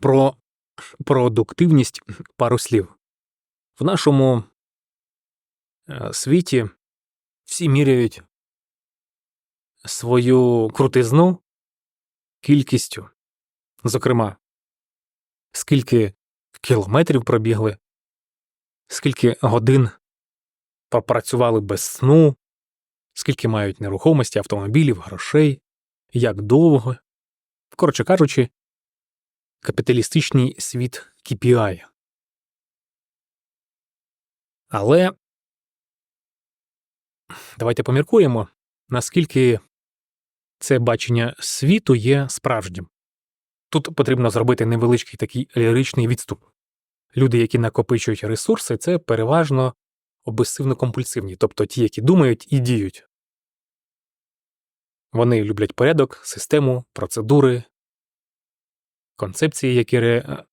Про продуктивність пару слів. В нашому е, світі всі міряють свою крутизну кількістю, зокрема, скільки кілометрів пробігли, скільки годин попрацювали без сну, скільки мають нерухомості, автомобілів, грошей, як довго. Коротше кажучи, капіталістичний світ KPI. Але давайте поміркуємо, наскільки це бачення світу є справжнім. Тут потрібно зробити невеличкий такий ліричний відступ. Люди, які накопичують ресурси, це переважно обесивно-компульсивні, тобто ті, які думають і діють. Вони люблять порядок, систему, процедури, концепції, які ре...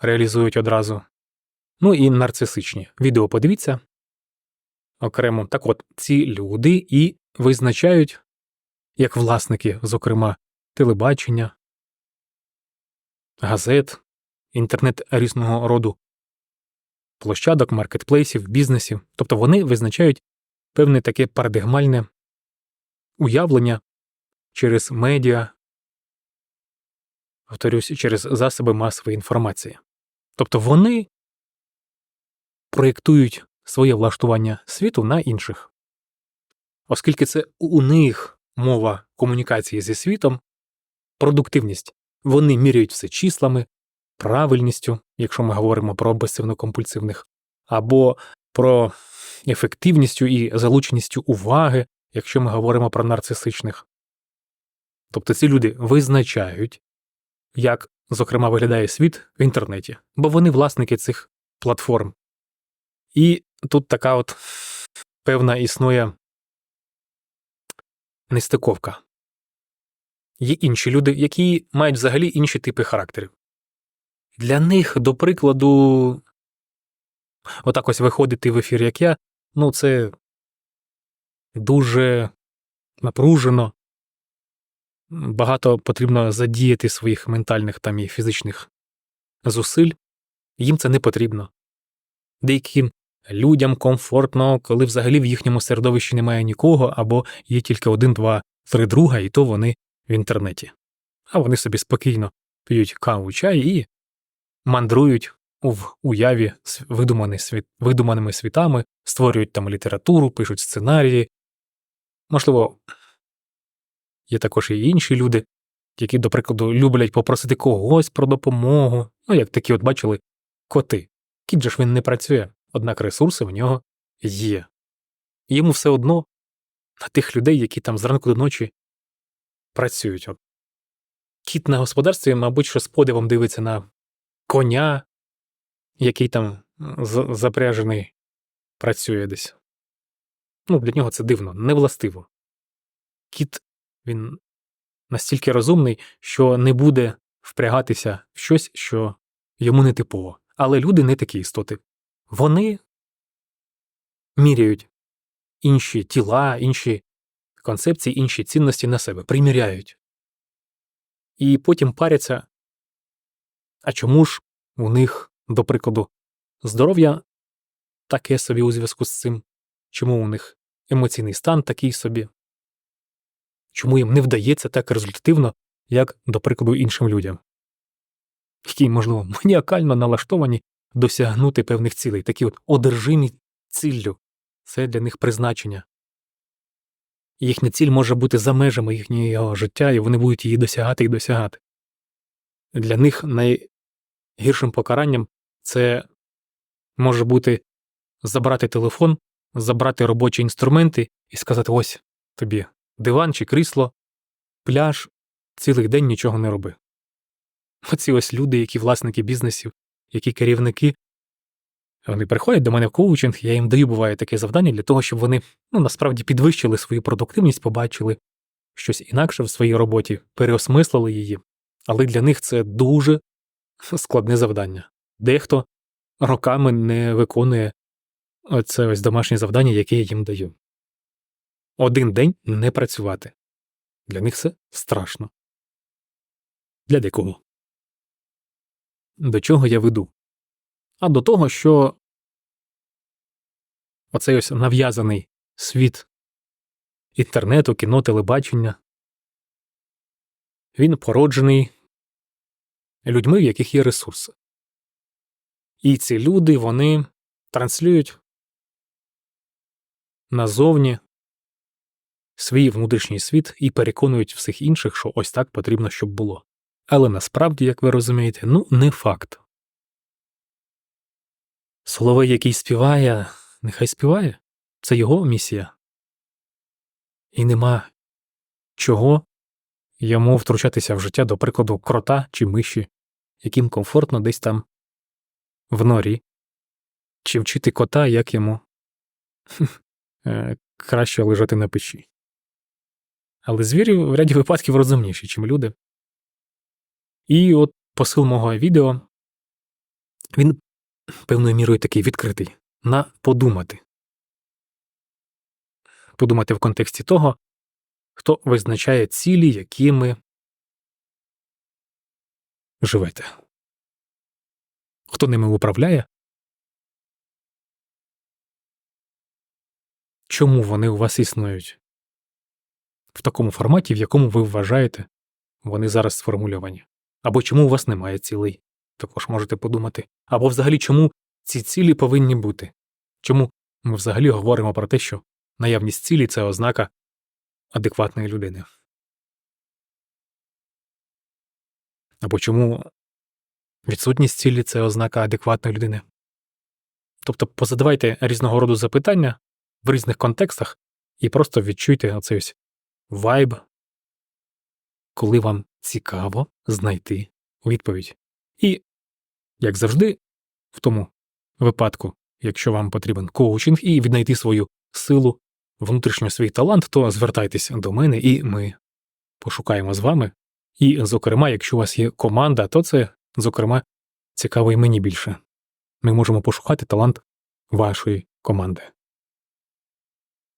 реалізують одразу. Ну і нарцисичні. Відео подивіться окремо. Так от, ці люди і визначають, як власники, зокрема, телебачення, газет, інтернет різного роду, площадок, маркетплейсів, бізнесів. Тобто вони визначають певне таке парадигмальне уявлення через медіа, повторюсь, через засоби масової інформації. Тобто вони проєктують своє влаштування світу на інших. Оскільки це у них мова комунікації зі світом, продуктивність, вони міряють все числами, правильністю, якщо ми говоримо про обсесивно-компульсивних, або про ефективністю і залученістю уваги, якщо ми говоримо про нарцисичних. Тобто ці люди визначають, як, зокрема, виглядає світ в інтернеті, бо вони власники цих платформ. І тут така от певна існує нестиковка. Є інші люди, які мають взагалі інші типи характерів. Для них, до прикладу, отак ось виходити в ефір, як я, ну, це дуже напружено, багато потрібно задіяти своїх ментальних там і фізичних зусиль, їм це не потрібно. Деяким людям комфортно, коли взагалі в їхньому середовищі немає нікого, або є тільки один, два, три друга, і то вони в інтернеті. А вони собі спокійно п'ють каву чай і мандрують в уяві світ, видуманими світами, створюють там літературу, пишуть сценарії. Можливо, є також і інші люди, які, до прикладу, люблять попросити когось про допомогу. Ну, як такі, от бачили, коти. Кіт же ж він не працює, однак ресурси в нього є. йому все одно на тих людей, які там зранку до ночі працюють. От. Кіт на господарстві, мабуть, що з подивом дивиться на коня, який там запряжений працює десь. Ну, для нього це дивно, невластиво. Кіт він настільки розумний, що не буде впрягатися в щось, що йому не типово. Але люди не такі істоти. Вони міряють інші тіла, інші концепції, інші цінності на себе, приміряють. І потім паряться. А чому ж у них, до прикладу, здоров'я таке собі у зв'язку з цим? Чому у них емоційний стан такий собі? Чому їм не вдається так результативно, як, до прикладу, іншим людям, які, можливо, маніакально налаштовані досягнути певних цілей, такі от одержимі ціллю це для них призначення. Їхня ціль може бути за межами їхнього життя, і вони будуть її досягати і досягати. Для них найгіршим покаранням це може бути забрати телефон, забрати робочі інструменти і сказати: ось тобі диван чи крісло, пляж, цілий день нічого не роби. Оці ось люди, які власники бізнесів, які керівники, вони приходять до мене в коучинг, я їм даю буває таке завдання для того, щоб вони ну, насправді підвищили свою продуктивність, побачили щось інакше в своїй роботі, переосмислили її. Але для них це дуже складне завдання. Дехто роками не виконує це ось домашнє завдання, яке я їм даю. Один день не працювати. Для них це страшно. Для декого. до чого я веду? А до того, що оцей ось нав'язаний світ інтернету, кіно, телебачення, він породжений людьми, в яких є ресурси. І ці люди вони транслюють назовні свій внутрішній світ і переконують всіх інших, що ось так потрібно, щоб було. Але насправді, як ви розумієте, ну не факт. Соловей, який співає, нехай співає. Це його місія. І нема чого йому втручатися в життя, до прикладу, крота чи миші, яким комфортно десь там в норі, чи вчити кота, як йому е, краще лежати на печі. Але звірі в ряді випадків розумніші, чим люди. І от посил мого відео він певною мірою такий відкритий на подумати. Подумати в контексті того, хто визначає цілі, якими живете. Хто ними управляє? Чому вони у вас існують? В такому форматі, в якому ви вважаєте, вони зараз сформульовані. Або чому у вас немає цілей, також можете подумати. Або взагалі чому ці цілі повинні бути? Чому ми взагалі говоримо про те, що наявність цілі це ознака адекватної людини? Або чому відсутність цілі це ознака адекватної людини? Тобто позадавайте різного роду запитання в різних контекстах і просто відчуйте оцей ось вайб, коли вам цікаво знайти відповідь. І, як завжди, в тому випадку, якщо вам потрібен коучинг і віднайти свою силу, внутрішньо свій талант, то звертайтеся до мене, і ми пошукаємо з вами. І, зокрема, якщо у вас є команда, то це, зокрема, цікаво і мені більше. Ми можемо пошукати талант вашої команди.